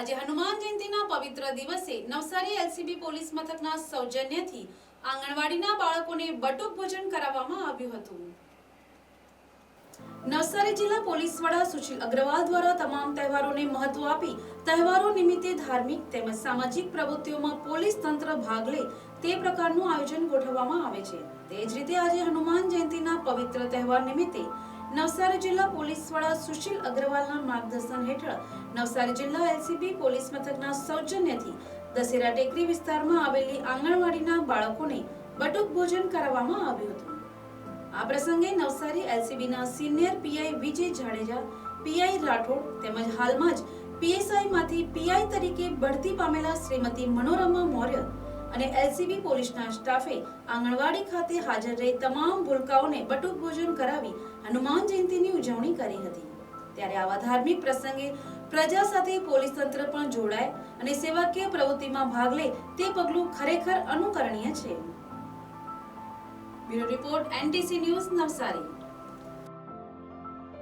આજે હનુમાન જયંતિના પવિત્ર દિવસે નવસારી એલસીબી પોલીસ મથકના સૌજન્યથી આંગણવાડીના બાળકોને બટુક ભોજન કરાવવામાં આવ્યું હતું. નવસારી જિલ્લા પોલીસ વડા સુશીલ અગ્રવાલ દ્વારા તમામ તહેવારોને મહત્વ આપી તહેવારો નિમિત્તે ધાર્મિક તેમજ સામાજિક પ્રવૃત્તિઓમાં પોલીસ તંત્ર ભાગ લે તે પ્રકારનું આયોજન ગોઠવવામાં આવે છે. તે જ રીતે આજે હનુમાન જયંતિના પવિત્ર તહેવાર નિમિત્તે નવસારી જિલ્લા પોલીસ વડા સુશીલ અગ્રવાલના માર્ગદર્શન હેઠળ નવસારી જિલ્લા એલસીબી પોલીસ મથકના સૌજન્યથી દશેરા ટેકરી વિસ્તારમાં આવેલી આંગણવાડીના બાળકોને બટુક ભોજન કરાવવામાં આવ્યું હતું. આ પ્રસંગે Navsari એલસીબીના senior PI Vijay Jadeja, PI Rathod તેમજ હાલમાં જ પીએસઆઈ માંથી પીઆઈ તરીકે બઢતી પામેલા શ્રીમતી મનોરમા મૌર્ય અને એલસીબી પોલીસના સ્ટાફે આંગણવાડી ખાતે હાજર રહી તમામ ભૂલકાઓને બટુક ભોજન કરાવી હનુમાન જયંતિની ઉજવણી કરી હતી. ત્યારે આવા ધાર્મિક પ્રસંગે પ્રજા સાથે પોલીસ તંત્ર પણ જોડાય અને સેવાકીય પ્રવૃત્તિમાં ભાગ લે તે પગલું ખરેખર અનુકરણીય છે. Bureau report NTC news Navsari.